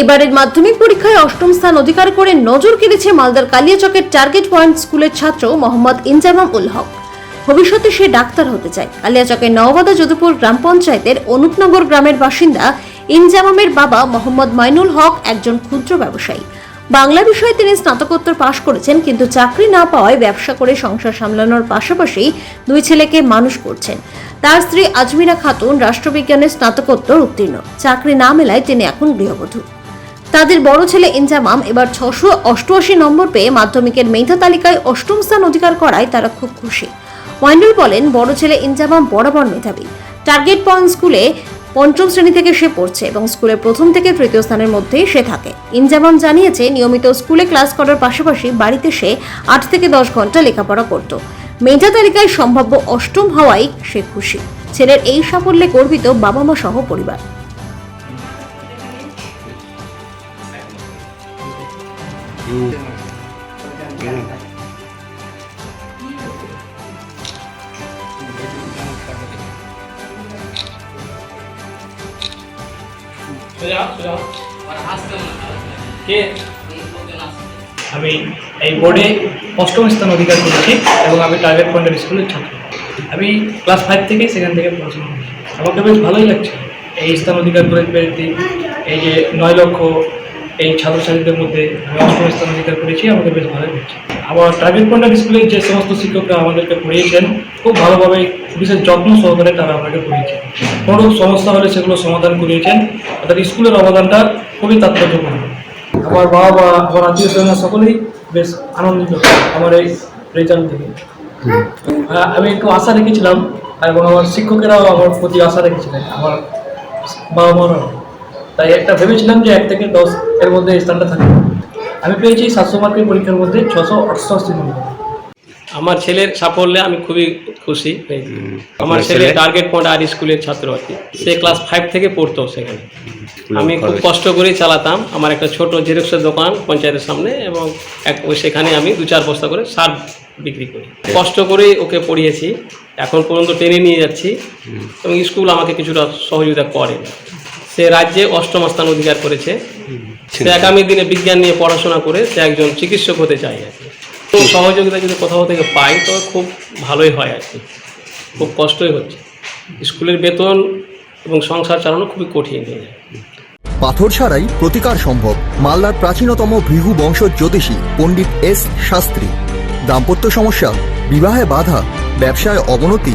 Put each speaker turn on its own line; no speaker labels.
এবারের মাধ্যমিক পরীক্ষায় অষ্টম স্থান অধিকার করে নজর কেড়েছে মালদার কালিয়াচকের টার্গেট পয়েন্ট স্কুলের ছাত্র মোহাম্মদ ইনজামাম উল হক। ভবিষ্যতে সে ডাক্তার হতে চায়। কালিয়াচকের নওবাদা যদুপুর গ্রাম পঞ্চায়েতের অনুপনগর গ্রামের বাসিন্দা ইনজামামের বাবা মোহাম্মদ মাইনুল হক একজন ক্ষুদ্র ব্যবসায়ী। বাংলা বিষয়ে তিনি স্নাতকোত্তর পাশ করেছেন, কিন্তু চাকরি না পাওয়ায় ব্যবসা করে সংসার সামলানোর পাশাপাশি দুই ছেলেকে মানুষ করছেন। তার স্ত্রী আজমিরা খাতুন রাষ্ট্রবিজ্ঞানের স্নাতকোত্তর উত্তীর্ণ। চাকরি না মেলায় তিনি এখন গৃহবধূ। তাদের বড় ছেলে ইনজামাম এবার ছশো অষ্টআশি নম্বর পেয়ে মাধ্যমিকের মেধা তালিকায় অষ্টম স্থান অধিকার করায় তারা খুব খুশি। ওয়াইন্ডুল বলেন, বড় ছেলে ইনজামাম বরাবর মেধাবী। টার্গেট পয়েন্ট স্কুলে পঞ্চম শ্রেণি থেকে সে পড়ছে এবং স্কুলের প্রথম থেকে তৃতীয় স্থানের মধ্যেই সে থাকে। ইনজামাম জানিয়েছে, নিয়মিত স্কুলে ক্লাস করার পাশাপাশি বাড়িতে সে আট থেকে দশ ঘণ্টা লেখাপড়া করত। মেধা তালিকায় সম্ভাব্য অষ্টম হওয়ায় সে খুশি। ছেলের এই সাফল্যে গর্বিত বাবা মা সহ পরিবার।
আমি এই বোর্ডে অষ্টম স্থান অধিকার করেছি এবং আমি টার্গেট পয়েন্টের স্কুলের ছাত্র। আমি ক্লাস ফাইভ থেকে সেখান থেকে পড়াশোনা করছি। আমাকে বেশ ভালোই লাগছে। এই স্থান অধিকার করে পেরেছি এই যে নয় লক্ষ এই ছাত্রছাত্রীদের মধ্যে আমি অষ্টম স্থান অধিকার করেছি, আমাকে বেশ ভালোই লাগছে। আমার টার্গেট পয়েন্টের স্কুলের যে সমস্ত শিক্ষকরা আমাদেরকে পড়িয়েছেন, খুব ভালোভাবে বিশেষ যত্ন সহকারে তারা আমাকে পড়িয়েছেন কোনো সমস্যা হলে সেগুলো সমাধান করিয়েছেন। তাদের স্কুলের অবদানটা খুবই তাৎপর্যপূর্ণ। আমার বাবা মা আমার আত্মীয় স্বজন সকলেই বেশ আনন্দিত আমার এই রেজাল্ট থেকে। আমি একটু আশা রেখেছিলাম এবং আমার শিক্ষকেরাও আমার প্রতি আশা রেখেছিলেন, আমার বাবা মারাও। তাই একটা ভেবেছিলাম যে এক থেকে দশ এর মধ্যে স্থানটা থাকবে। আমি পেয়েছি সাতশো মার্কের পরীক্ষার মধ্যে ছশো অষ্টআশি নম্বর।
আমার ছেলের সাফল্যে আমি খুবই খুশি। হয়েছি। আমার ছেলে? টার্গেট পয়েন্ট আর স্কুলের ছাত্র আর কি। সে ক্লাস ফাইভ থেকে পড়তো সেখানে। আমি খুব কষ্ট। করে চালাতাম। আমার একটা ছোট জেরক্সের দোকান পঞ্চায়েতের সামনে এবং এক ওই সেখানে আমি দু চার বস্তা করে সার বিক্রি করি। কষ্ট করে ওকে পড়িয়েছি। এখন পর্যন্ত টেনে নিয়ে যাচ্ছি। এবং স্কুল আমাকে কিছুটা সহযোগিতা করে। সে রাজ্যে অষ্টম স্থান অধিকার করেছে। সে আগামী দিনে বিজ্ঞান নিয়ে পড়াশোনা করে সে একজন চিকিৎসক হতে চায় আর কি। সহযোগিতা যদি কোথাও থেকে পাই, তো খুব ভালোই হয় আর কি। খুব কষ্টই হচ্ছে। স্কুলের বেতন এবং সংসার চালানো খুবই কঠিন হয়ে যায়।
পাথর ছাড়াই প্রতিকার সম্ভব। মালদার প্রাচীনতম ভৃগু বংশ জ্যোতিষী পণ্ডিত এস শাস্ত্রী। দাম্পত্য সমস্যা, বিবাহে বাধা, ব্যবসায় অবনতি